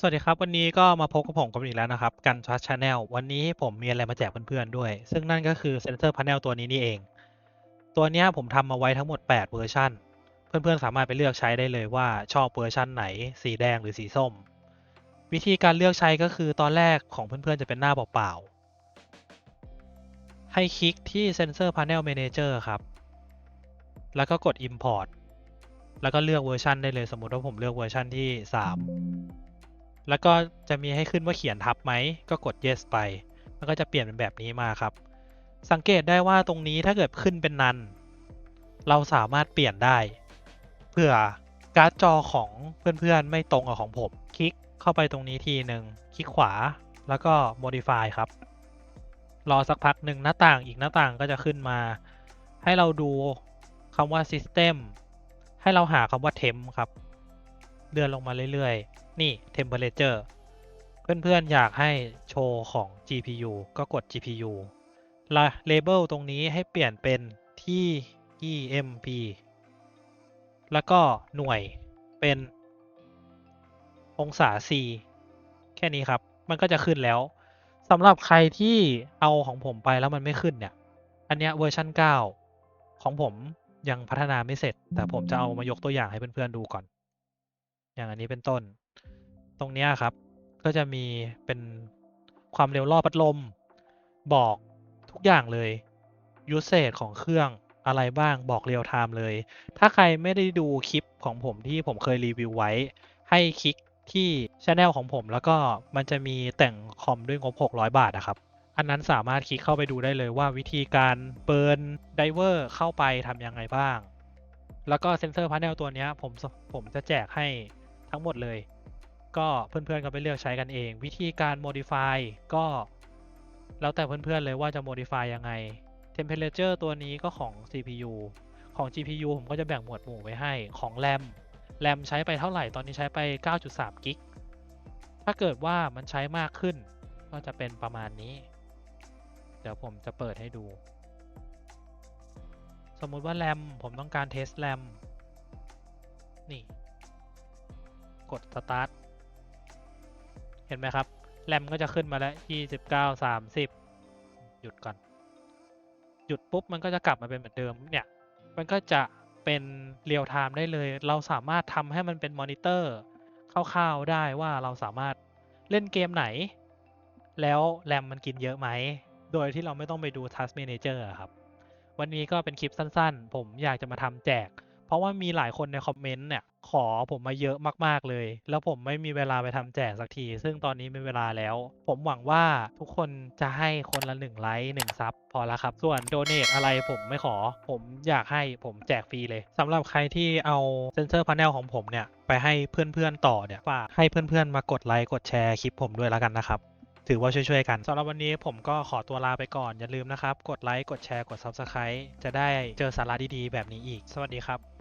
สวัสดีครับ วันนี้ก็มาพบกับผมกันอีกแล้วนะครับ กันชัดชาแนลวันนี้ผมมีอะไรมาแจกเพื่อนๆด้วย ซึ่งนั่นก็คือเซนเซอร์พา n e l ตัวนี้นี่เอง ตัวนี้ผมทำมาไว้ทั้งหมด 8 เวอร์ชันเพื่อนๆ สามารถไปเลือกใช้ได้เลยว่าชอบเวอร์ชันไหน สีแดงหรือสีส้ม วิธีการเลือกใช้ก็คือตอนแรกของเพื่อนๆ จะเป็นหน้าเปล่าๆ ให้คลิกที่ Sensor Panel Manager ครับ แล้วก็กด Import แล้วก็เลือกเวอร์ชันได้เลยสมมติว่าผมเลือกเวอร์ชันที่ 3 แล้วก็จะมีให้ขึ้นว่าเขียนทับไหม ก็กด yes ไป มันก็จะเปลี่ยนเป็นแบบนี้มาครับ สังเกตได้ว่าตรงนี้ถ้าเกิดขึ้นเป็นนัน เราสามารถเปลี่ยนได้ เพื่อการ์ดจอของเพื่อนๆ ไม่ตรงกับของผม คลิกเข้าไปตรงนี้ทีหนึ่งคลิกขวา แล้วก็ modify ครับ รอสักพักหนึ่งหน้าต่างอีกหน้าต่างก็จะขึ้นมา ให้เราดูคำว่า system ให้เราหาคำว่า temp ครับเลื่อนลงมาเรื่อยๆ นี่ temperature เพื่อนๆ อยากให้โชว์ของ GPU ก็กด GPU ละ label ตรงนี้ให้เปลี่ยนเป็นที่ EMP แล้วก็หน่วยเป็นองศา C แค่นี้ครับ มันก็จะขึ้นแล้วสำหรับใครที่เอาของผมไปแล้วมันไม่ขึ้นเนี่ย อันเนี้ยเวอร์ชัน9 ของผมยังพัฒนาไม่เสร็จ แต่ผมจะเอามายกตัวอย่างให้เพื่อนๆดูก่อน อย่างอันนี้เป็นต้น ตรงนี้ครับ ก็จะมีเป็นความเร็วรอบพัดลม บอกทุกอย่างเลย usage ของเครื่องอะไรบ้างบอกเรียลไทม์เลย ถ้าใครไม่ได้ดูคลิปของผมที่ผมเคยรีวิวไว้ ให้คลิกที่ช anel ของผมแล้วก็มันจะมีแต่งคอมด้วยงบ 600 บาทนะครับ อันนั้นสามารถคลิกเข้าไปดูได้เลยว่าวิธีการเบิร์นไดเวอร์เข้าไปทำยังไงบ้าง แล้วก็เซนเซอร์พา n e l ตัวนี้ผมผมจะแจกให้ทั้งหมดเลย ก็เพื่อนๆก็ไปเลือกใช้กันเอง วิธีการ modify ก็ แล้วแต่เพื่อนๆเลยว่าจะ modify ยังไง temperature ตัวนี้ก็ของ CPU ของ GPU ผมก็จะแบ่งหมวดหมู่ไว้ให้ของ RAM RAM ใช้ไปเท่าไหร่ตอนนี้ใช้ไป 9.3 กิก ถ้าเกิดว่ามันใช้มากขึ้น ก็จะเป็นประมาณนี้ เดี๋ยวผมจะเปิดให้ดู สมมุติว่า RAM ผมต้องการเทส RAM นี่ กด start เห็นไหมครับ แรมก็จะขึ้นมาแล้ว29 30หยุดก่อน หยุดปุ๊บมันก็จะกลับมาเป็นเหมือนเดิมเนี่ย มันก็จะเป็นเรียลไทม์ได้เลย เราสามารถทำให้มันเป็นมอนิเตอร์คร่าวๆได้ว่าเราสามารถเล่นเกมไหน แล้วแรมมันกินเยอะไหม โดยที่เราไม่ต้องไปดู Task Manager อะครับ วันนี้ก็เป็นคลิปสั้นๆ ผมอยากจะมาทำแจก เพราะว่ามีหลายคนในคอมเมนต์เนี่ย ขอผมมาเยอะมากๆเลย แล้วผมไม่มีเวลาไปทำแจกสักที ซึ่งตอนนี้มีเวลาแล้ว ผมหวังว่าทุกคนจะให้คนละหนึ่งไลค์หนึ่งซับพอละครับ ส่วนโดเน a อะไรผมไม่ขอ ผมอยากให้ผมแจกฟรีเลยสำหรับใครที่เอาเซนเซอร์พา n e l ของผมเนี่ย ไปให้เพื่อนๆต่อเนี่ยฝากให้เพื่อนๆ มากดไลค์กดแชร์คลิปผมด้วยแล้วกันนะครับถือว่าช่วยๆกันสำหรับวันนี้ผมก็ขอตัวลาไปก่อน อย่าลืมนะครับ กดไลค์ กดแชร์ กด Subscribe จะได้เจอสาระดีๆ แบบนี้อีก สวัสดีครับ